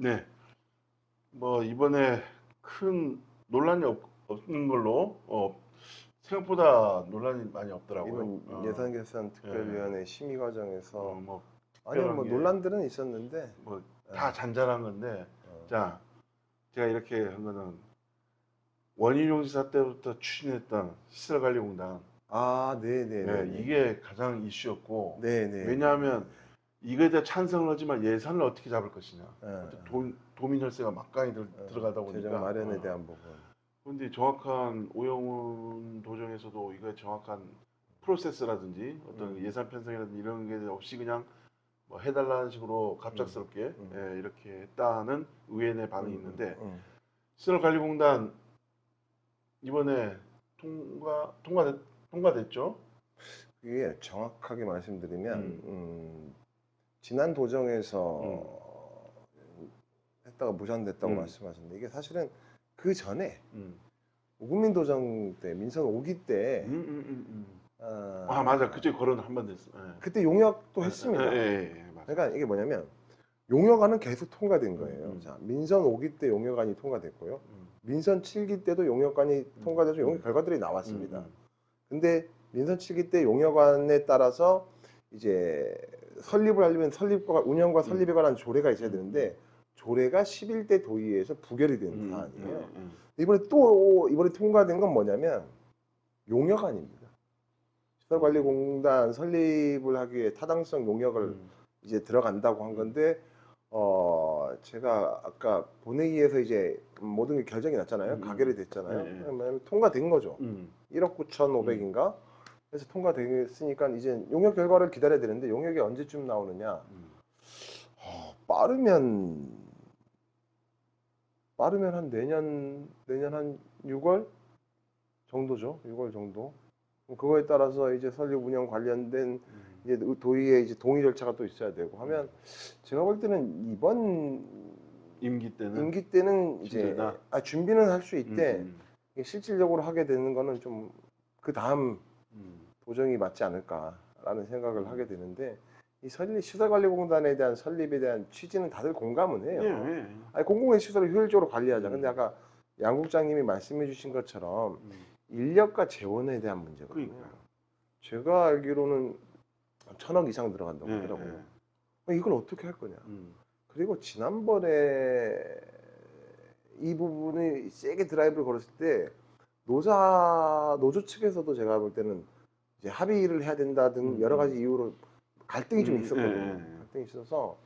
네. 뭐 이번에 큰 논란이 없, 없는 걸로 어, 생각보다 논란이 많이 없더라고요. 이번 어, 예산 결산 특별위원회 심의 어, 과정에서 뭐, 아니 뭐 특별한 게- 논란들은 있었는데. 뭐 다 잔잔한 건데. 어, 자 제가 이렇게 한 거는 원희룡 지사 때부터 추진했던 시설관리공단. 아 네네네 네, 이게 가장 이슈였고 네네. 왜냐하면 이거에 대해 찬성을 하지만 예산을 어떻게 잡을 것이냐 예, 도, 도민 혈세가 막강히 들, 예, 들어가다 보니까 재정 마련에 어. 대한 부분 근데 정확한 오영훈 도정에서도 이거에 정확한 프로세스라든지 어떤 음. 예산 편성이라든지 이런 게 없이 그냥 뭐 해달라는 식으로 갑작스럽게 음. 예, 이렇게 했다는 의회내 반응이 음, 있는데 음. 시설관리공단 이번에 통과 통과 통과됐죠? 이게 정확하게 말씀드리면 음. 음, 지난 도정에서 했다가 무산됐다고 음. 말씀하셨는데 이게 사실은 그 전에 음. 우국민 도정 때 민선 5기 때 음, 음, 음, 음. 아, 아 맞아 그때 거론 한번 됐어. 예. 그때 용역도 했습니다. 예, 예, 예. 그러니까 이게 뭐냐면 용역안은 계속 통과된 거예요. 음, 음. 자, 민선 5기 때 용역안이 통과됐고요. 음. 민선 7기 때도 용역안이 통과돼서 용역 결과들이 나왔습니다. 음, 근데 민선 7기 때 용역안에 따라서 이제 설립을 하려면 설립과 운영과 설립에 관한 조례가 있어야 되는데 조례가 11대 도의회에서 부결이 된 음, 사안이에요. 음, 음. 이번에 또 이번에 통과된 건 뭐냐면 용역안입니다. 시설관리공단 설립을 하기 위해 타당성 용역을 음. 이제 들어간다고 한 건데 어 제가 아까 본회의에서 이제 모든 게 결정이 났잖아요. 음, 가결이 됐잖아요. 네, 네. 그러면 통과된 거죠. 음. 1억 9,500인가? 그래서 통과됐으니까 이제 용역 결과를 기다려야 되는데 용역이 언제쯤 나오느냐? 음. 어, 빠르면 빠르면 한 내년 내년 한 6월 정도죠. 6월 정도. 그거에 따라서 이제 설립 운영 관련된 음. 이제 도의회 이제 동의 절차가 또 있어야 되고 하면 제가 볼 때는 이번 임기 때는 임기 때는 이제? 아, 준비는 할 수 있대. 음, 이게 실질적으로 하게 되는 거는 좀 그 다음 음. 도정이 맞지 않을까라는 생각을 하게 되는데 이 설립 시설관리공단에 대한 설립에 대한 취지는 다들 공감은 해요. 예, 예. 아니 공공의 시설을 효율적으로 관리하자. 음. 근데 아까 양 국장님이 말씀해주신 것처럼 음. 인력과 재원에 대한 문제거든요. 그러니까요. 제가 알기로는 천억 이상 들어간다고 예, 하더라고요. 예. 어, 이걸 어떻게 할 거냐? 음. 그리고 지난번에 이 부분이 세게 드라이브를 걸었을 때 노사 노조 측에서도 제가 볼 때는 이제 합의를 해야 된다 등 음, 여러 음. 가지 이유로 갈등이 좀 음, 있었거든요. 예, 예. 갈등이 있어서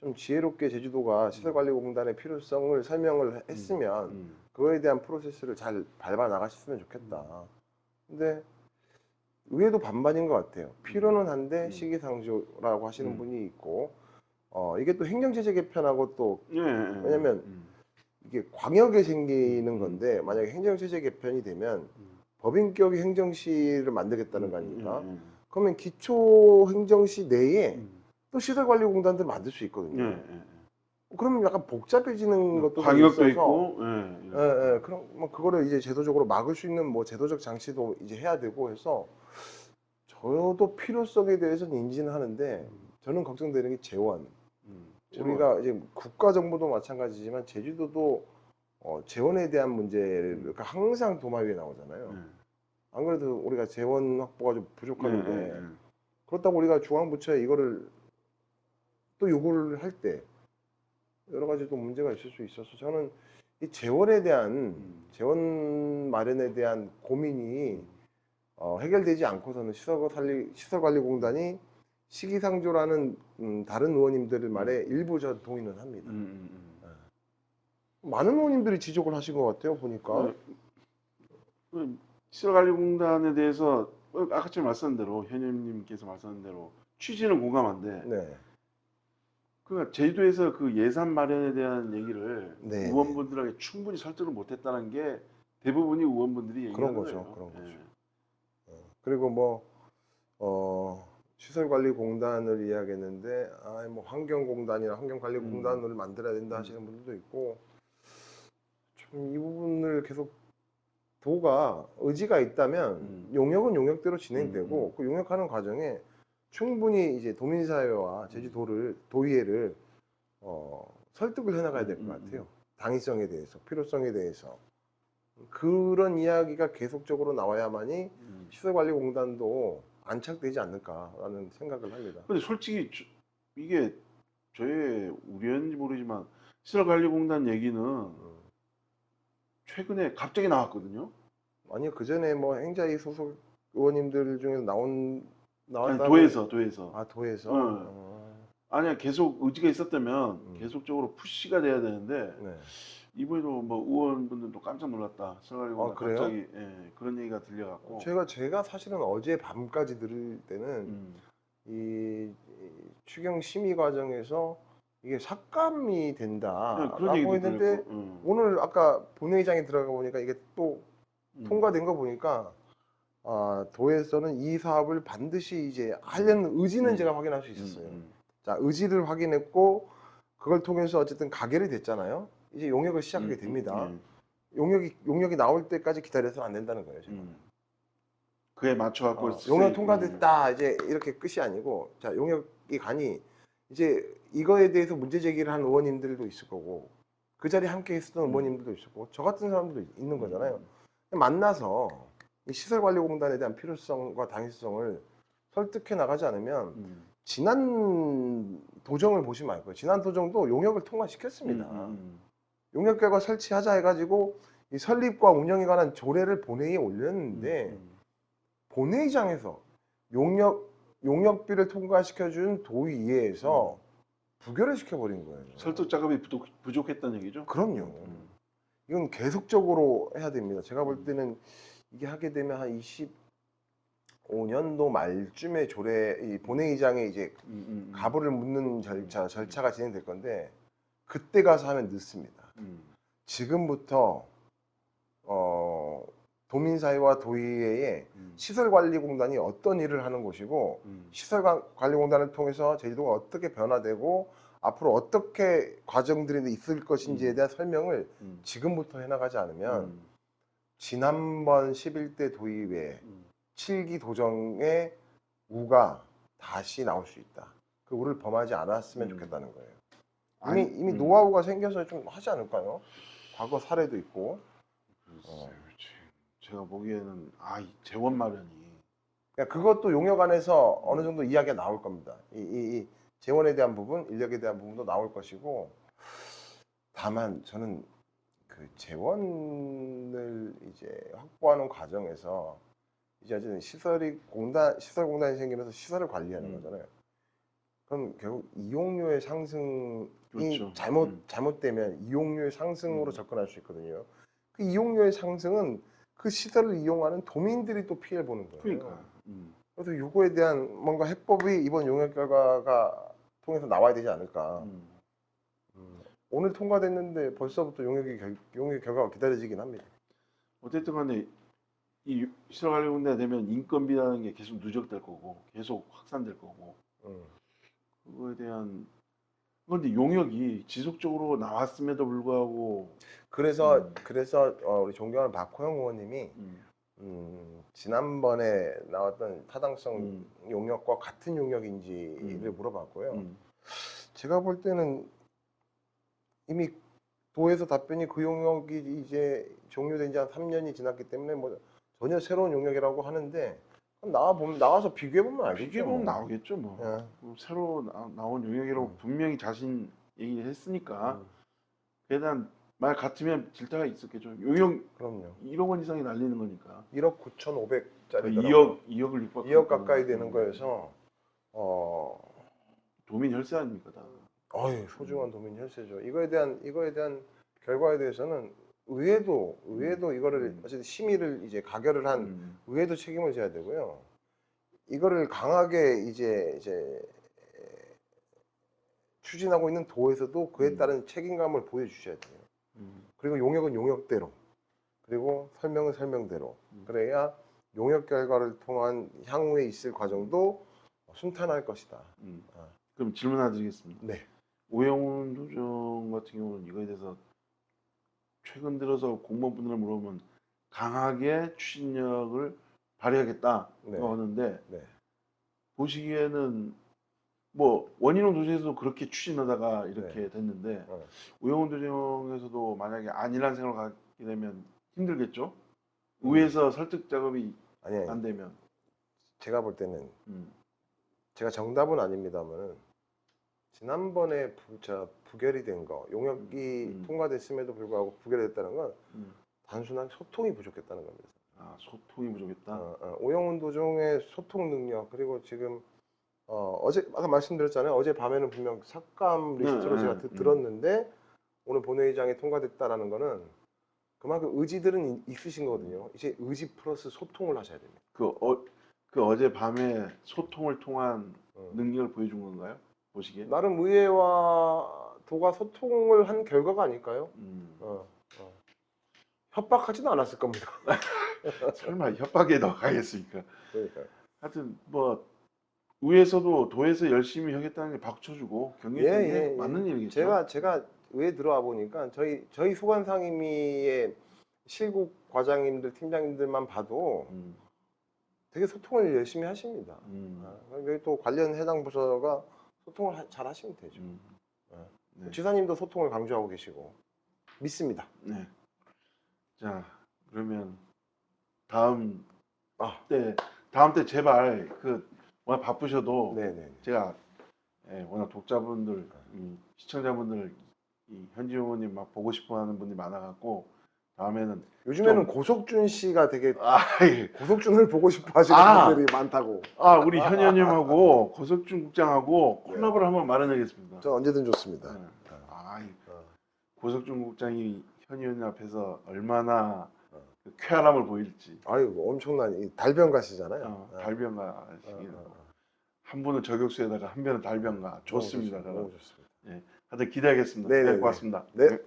좀 지혜롭게 제주도가 시설관리공단의 필요성을 설명을 했으면 음. 그거에 대한 프로세스를 잘 밟아 나가셨으면 좋겠다. 근데 의외도 반반인 것 같아요. 필요는 한데 음. 시기상조라고 하시는 음. 분이 있고, 어 이게 또 행정체제 개편하고 또. 왜냐면 음. 이게 광역에 생기는 음. 건데 만약에 행정체제 개편이 되면 음. 법인격 행정시를 만들겠다는 거 아닙니까? 음, 음, 그러면 기초 행정시 내에 음. 또 시설관리공단들 만들 수 예, 있거든요. 예, 예. 그러면 약간 복잡해지는 것도 좀 광역도 있어서 있고, 예, 예. 예, 예. 그럼 뭐 그거를 이제 제도적으로 막을 수 있는 뭐 제도적 장치도 이제 해야 되고 해서 저도 필요성에 대해서는 인지는 하는데 저는 걱정되는 게 재원. 음. 우리가 이제 국가 정부도 마찬가지지만 제주도도 어, 재원에 대한 문제를 그러니까 항상 도마 위에 나오잖아요. 예. 안 그래도 우리가 재원 확보가 좀 부족한데 예, 예, 예. 그렇다고 우리가 중앙부처에 이거를 또 요구를 할 때 여러 가지 또 문제가 있을 수 있어서 저는 이 재원에 대한 음. 재원 마련에 대한 고민이 어, 해결되지 않고서는 시설관리 시설관리공단이 시기상조라는 음, 다른 의원님들 말에 일부 저 동의는 합니다. 음, 음, 음. 많은 의원님들이 지적을 하신 것 같아요 보니까. 어, 그 시설관리공단에 대해서 어, 아까 전에 말씀한 대로 현임님께서 말씀한 대로 취지는 공감한데 네. 그러니까 제주도에서 그 예산 마련에 대한 얘기를 네. 의원분들에게 충분히 설득을 못했다는 게 대부분이 의원분들이 그런 얘기하는 거죠, 거예요. 그런 거죠. 예. 그리고 뭐 어, 시설관리공단을 이야기했는데 아, 뭐 환경공단이나 환경관리공단을 만들어야 된다 하시는 분들도 있고 좀 이 부분을 계속 도가 의지가 있다면 음. 용역은 용역대로 진행되고 음, 음. 그 용역하는 과정에 충분히 이제 도민사회와 제주도를 도의회를 어, 설득을 해나가야 될것 음, 음, 같아요. 당위성에 대해서, 필요성에 대해서 그런 이야기가 계속적으로 나와야만이 음. 시설관리공단도 안착되지 않을까라는 생각을 합니다. 근데 솔직히 저- 이게 저의 우려인지 모르지만 시설관리공단 얘기는 음. 최근에 갑자기 나왔거든요. 아니요 그 전에 뭐 행자위 소속 의원님들 중에 나온 나왔다고 도에서 도에서 아 도에서 응. 어, 아니야 계속 의지가 있었다면 음. 계속적으로 푸시가 돼야 되는데 네. 이번에도 뭐 의원분들도 깜짝 놀랐다. 시설관리공단 아, 그래요? 갑자기 예, 그런 얘기가 들려갖고 제가 제가 사실은 어제 밤까지 들을 때는 음, 이, 이 추경 심의 과정에서 이게 삭감이 네, 된다라고 얘기도 했는데 들었고, 음, 오늘 아까 본회의장에 들어가 보니까 이게 또 음. 통과된 거 보니까 아, 도에서는 이 사업을 반드시 이제 하려는 의지는 음. 제가 확인할 수 음, 있었어요. 음. 자, 의지를 확인했고 그걸 통해서 어쨌든 가결이 됐잖아요. 이제 용역을 시작하게 음, 됩니다. 음, 용역이 용역이 나올 때까지 기다려서는 안 된다는 거예요. 지금. 음. 그에 맞춰 갖고 어, 쓰- 용역 통과됐다 이제 이렇게 끝이 아니고 자 용역이 가니 이제 이거에 대해서 문제 제기를 한 의원님들도 있을 거고 그 자리에 함께 있었던 음. 의원님들도 있을 거고 저 같은 사람들도 있는 음, 거잖아요. 만나서 이 시설관리공단에 대한 필요성과 당위성을 설득해 나가지 않으면 음. 지난 도정을 보시면 알 거예요. 지난 도정도 용역을 통과시켰습니다. 음, 음, 용역 결과 설치하자 해가지고 이 설립과 운영에 관한 조례를 본회의에 음. 올렸는데 음, 본회의장에서 용역 용역비를 통과시켜준 도의회에서 부결을 시켜버린 거예요. 설득 작업이 부족, 부족했다는 얘기죠. 그럼요. 음. 이건 계속적으로 해야 됩니다. 제가 볼 때는 이게 하게 되면 한 25년도 말쯤에 조례 이 본회의장에 이제 음, 음, 음. 가부를 묻는 절차 절차가 진행될 건데 그때 가서 하면 늦습니다. 음, 지금부터 어, 도민사회와 도의회의 음, 시설관리공단이 어떤 일을 하는 곳이고 음, 시설관리공단을 통해서 제주도가 어떻게 변화되고 앞으로 어떻게 과정들이 있을 것인지에 음. 대한 설명을 음, 지금부터 해나가지 않으면 음, 지난번 11대 도의회 음. 7기 도정의 우가 다시 나올 수 있다. 그 우를 범하지 않았으면 음. 좋겠다는 거예요. 아니, 이미 이미 음. 노하우가 생겨서 좀 하지 않을까요? 과거 사례도 있고. 글쎄요, 제- 제가 보기에는 아, 이 재원 마련이 그러니까 그것도 용역 안에서 어느 정도 이야기가 나올 겁니다. 이, 이, 이 재원에 대한 부분, 인력에 대한 부분도 나올 것이고 다만 저는 그 재원을 이제 확보하는 과정에서 이제 어쨌든 시설이 공단 시설 공단이 생기면서 시설을 관리하는 음. 거잖아요. 그럼 결국 이용료의 상승이 그렇죠. 잘못 음. 잘못되면 이용료의 상승으로 음. 접근할 수 있거든요. 그 이용료의 상승은 그 시설을 이용하는 도민들이 또 피해를 보는 거예요. 그러니까 음, 그래서 요거에 대한 뭔가 해법이 이번 용역 결과가 통해서 나와야 되지 않을까. 음. 음, 오늘 통과됐는데 벌써부터 용역이 결, 용역 결과가 기다려지긴 합니다. 어쨌든 간에 이 시설 관리공단 되면 인건비라는 게 계속 누적될 거고 계속 확산될 거고 음. 그거에 대한 그런데 용역이 지속적으로 나왔음에도 불구하고 그래서 음. 그래서 어, 우리 존경하는 박호영 의원님이 음, 음, 지난번에 나왔던 타당성 음, 용역과 같은 용역인지를 음. 물어봤고요. 음, 제가 볼 때는 이미 도에서 답변이 그 용역이 이제 종료된 지 한 3년이 지났기 때문에 뭐 전혀 새로운 용역이라고 하는데 나와 보면 나와서 비교해 보면 알겠죠. 비교해 보면 뭐. 나오겠죠 뭐. 예. 뭐 새로 나, 나온 용역이라고 음. 분명히 자신 얘기를 했으니까 음, 그에 대한 말 같으면 질타가 있었겠죠. 용역 그럼요. 1억 원 이상이 날리는 거니까. 1억 9,500짜리 2억 2억을 육박. 2억 가까이 되는 거여서 어 도민 혈세 아닙니까 다. 어이 소중한 도민 혈세죠. 이거에 대한 이거에 대한 결과에 대해서는 의회도 의회도 이거를 음. 어쨌든 심의를 이제 가결을 한 음, 의회도 책임을 져야 되고요. 이거를 강하게 이제 이제 추진하고 있는 도에서도 그에 음. 따른 책임감을 보여주셔야 돼요. 음, 그리고 용역은 용역대로, 그리고 설명은 설명대로. 음. 그래야 용역 결과를 통한 향후에 있을 과정도 순탄할 것이다. 음. 아. 그럼 질문 하나 드리겠습니다. 네. 오영훈 도정 같은 경우는 이거에 대해서 최근 들어서 공무원분들 물어보면 강하게 추진력을 발휘하겠다고 네. 하는데 네. 보시기에는 뭐 원인원 도정에서도 그렇게 추진하다가 이렇게 됐는데 어. 우영훈 도정에서도 만약에 안일한 생활을 가게 되면 힘들겠죠. 의회에서 설득 작업이 아니, 아니 안 되면. 제가 볼 때는 음. 제가 정답은 아닙니다만 지난번에 부, 저 부결이 된 거 용역이 음. 통과됐음에도 불구하고 부결이 됐다는 건 음. 단순한 소통이 부족했다는 겁니다. 아 소통이 부족했다. 어, 어, 오영훈 도종의 소통 능력 그리고 지금 어, 어제 아까 말씀드렸잖아요. 어제 밤에는 분명 삭감 리스트로 네, 제가 네, 듣- 음. 들었는데 오늘 본회의장에 통과됐다라는 거는 그만큼 의지들은 이- 있으신 거거든요. 이제 의지 플러스 소통을 하셔야 됩니다. 그, 어, 그 어제 밤에 소통을 통한 어. 능력을 보여준 건가요? 보시기에? 나름 의회와 도가 소통을 한 결과가 아닐까요? 음. 어, 어. 협박하지는 않았을 겁니다. 설마 협박에 나가겠습니까? 그러니까요. 하여튼 뭐 의회에서도 도에서 열심히 하겠다는 게 박쳐주고 격려해주는 예, 게 예, 예. 맞는 일이겠죠. 제가 제가 의회 들어와 보니까 저희 저희 소관 상임위의 실국 과장님들 팀장님들만 봐도 음, 되게 소통을 열심히 하십니다. 음, 아, 여기 또 관련 해당 부서가 소통을 하- 잘 하시면 되죠. 음. 어. 네. 지사님도 소통을 강조하고 계시고 믿습니다. 네. 자 그러면 다음 아. 때 다음 때 제발 그 워낙 바쁘셔도 네네. 제가 예, 워낙 독자분들, 이 시청자분들 이 현지 의원님 막 보고 싶어하는 분이 많아갖고 다음에는 요즘에는 고석준 씨가 되게 아, 예. 고석준을 보고 싶어 하시는 아. 분들이 많다고. 아 우리 현 의원님하고 고석준 국장하고 네. 콜라보를 한번 마련하겠습니다. 저 언제든 좋습니다. 네. 아, 이 어. 고석준 국장이 현 의원님 앞에서 얼마나 어. 그 쾌활함을 보일지 아유 엄청난 이 달변가시잖아요. 어, 어. 달변가 어, 하시기 어, 어. 한 분은 저격수에다가 한 분은 달변가 좋습니다. 너무 저는 좋습니다. 하여튼 기대하겠습니다. 네, 네, 네, 고맙습니다. 네.